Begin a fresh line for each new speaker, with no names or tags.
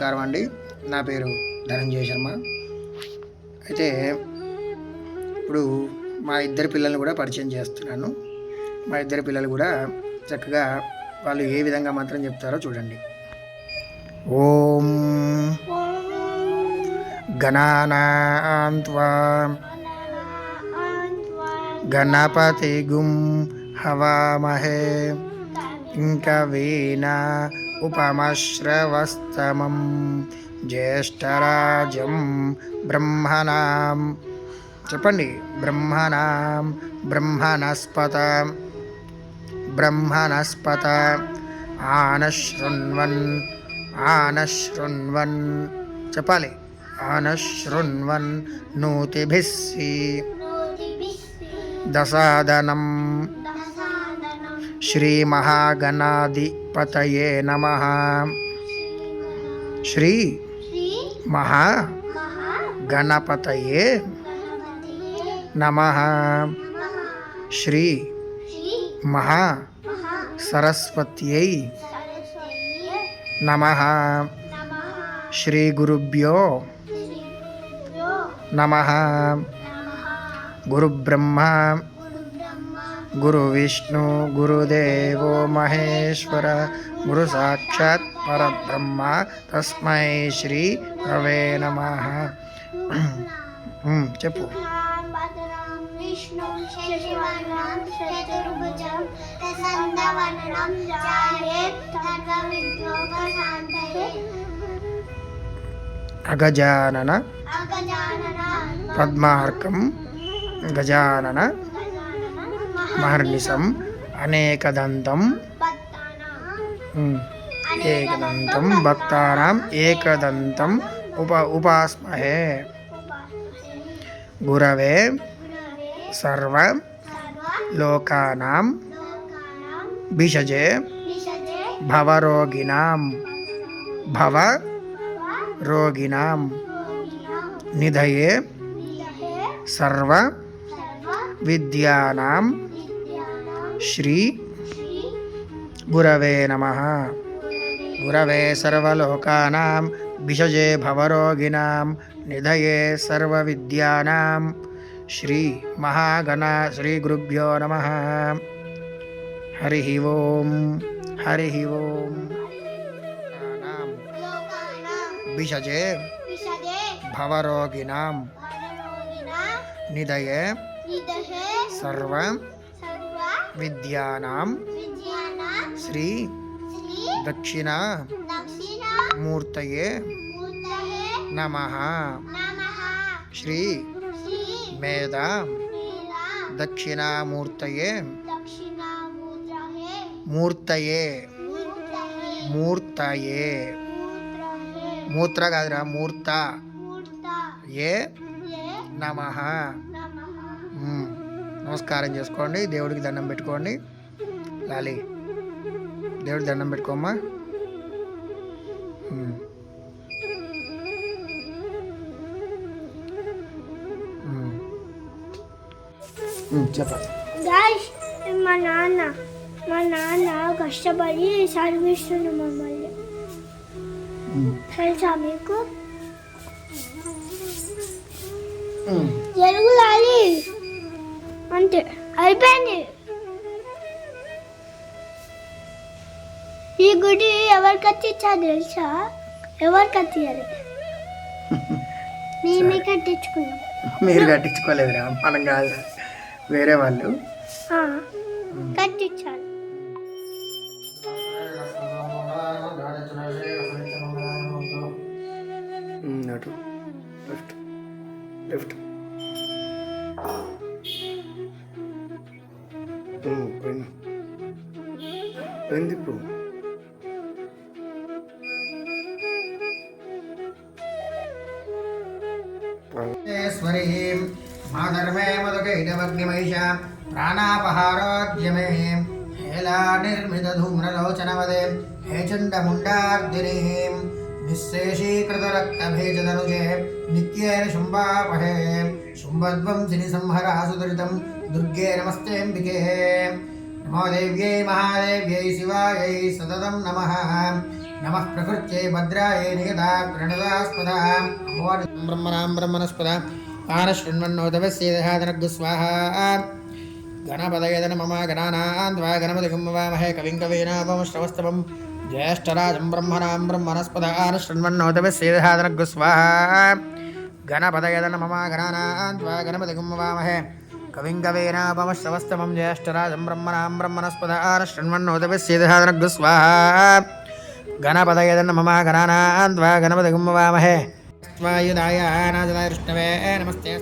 నమస్కారం అండి నా పేరు ధనంజయ శర్మ అయితే ఇప్పుడు మా ఇద్దరు పిల్లల్ని కూడా పరిచయం చేస్తున్నాను మా ఇద్దరు పిల్లలు కూడా చక్కగా వాళ్ళు ఏ విధంగా మాత్రం చెప్తారో చూడండి ఓం గణానాంత్వా గణపతి గుం హవామహే ఇంకా వీణా उपमश्रवस्तमं జ్యేష్ఠరాజం బ్రహ్మణాం చెప్పండి బ్రహ్మణాం బ్రహ్మణస్పత బ్రహ్మణస్పత ఆనశృణ్వన్ ఆనశృణ్వన్ చెప్పాలి ఆనశృణ్వన్ నూతిభిస్సి దశాదనం శ్రీమహాగణాధిపతయే నమ శ్రీ మహా గణపతయే నమ శ్రీ మహా సరస్వత్యై నమ శ్రీ గురుభ్యో నమ గురుబ్రహ్మ गुरुविष्णु गुरुदेवो महेश्वर गुरुसाक्षात् परब्रह्म तस्मै श्री रवे नमः చెప్పు అగజానన పద్మార్కం గజానన महर्निशम अनेकदंतम एकदंतम भक्ताराम एकदंतम उप उपासमहे गुरवे सर्व लोकानाम विषजे भवरोगिनाम भव निधये सर्व विद्यानाम श्री गुरवे नमः गुरवे सर्वलोकानां भिषजे भवरोगिणां निधये सर्वविद्यानां श्रीमहागणा श्रीगुरुभ्यो नमः हरिः ओं हरिः ओं विषजे भवरोगिणां निधये सर्व विद्यानां श्री दक्षिणा मूर्तये नमः श्री मेधा दक्षिणामूर्तये मूर्तये मूर्तये मूत्र का मूर्ता ये नमः हम्म। నమస్కారం చేసుకోండి దేవుడికి దండం పెట్టుకోండి లాలి దేవుడి దండం పెట్టుకోమ్మా చెప్పండి
మా నాన్న మా నాన్న కష్టపడి చదివిస్తుండు మమ్మల్ని తెలుసా మీకు జరుగులాలి అంతే అయిపోయింది ఈ గుడి ఎవరికి కట్టించా తెలుసా ఎవరు కట్టించాలి మేమే కట్టించుకున్నాం
మీరు కట్టించుకోలేదురా మనం కాదు వేరే వాళ్ళు
కట్టించాలి అటు left left
Pro, prend. Prendi Pro. माधर्मे मधुकैटवग्निमहिषा प्राणापहारोद्यमे हे चण्डमुण्डार्दिनीं निःशेषीकृतरक्तभेजदनुजे नित्यैर्शुम्बापहे శుంభద్వం శని సంహరాసుదరితం దుర్గే నమస్తేంబికే నమో దేవ్యై మహాదేవ్యై శివాయై సతతం నమ నమ ప్రకృత్యై భద్రాయై నిగతా ప్రణదాస్పద బ్రహ్మణాం బ్రహ్మణస్పద ఆనశృణ్వన్నోదవస్యేదహాదనగ్గు స్వాహ గణపదయదన మమ గణానాన్వా గణపతి గుమ్మవామహే కవిం కవీనామం శ్రవస్తవం జ్యేష్ఠరాజం బ్రహ్మణాం బ్రహ్మణస్పద ఆనశృణ్వన్నోదవస్యేదహాదనగ్గు స్వాహ గణపతయ నమ గణానాన్వా గణపతిగుం వామహే కవిం కవీనాపమశ్రవస్తమం జ్యేష్ఠరాజం బ్రహ్మణాం బ్రహ్మణస్పదారష్ణ్వన్నోదవిస్యేదహానగ్స్వాహ గణపతయ నమ గణానాన్వా గణపతిగుం వామహే స్వాయుదాయ నాదృష్ణవే నమస్తే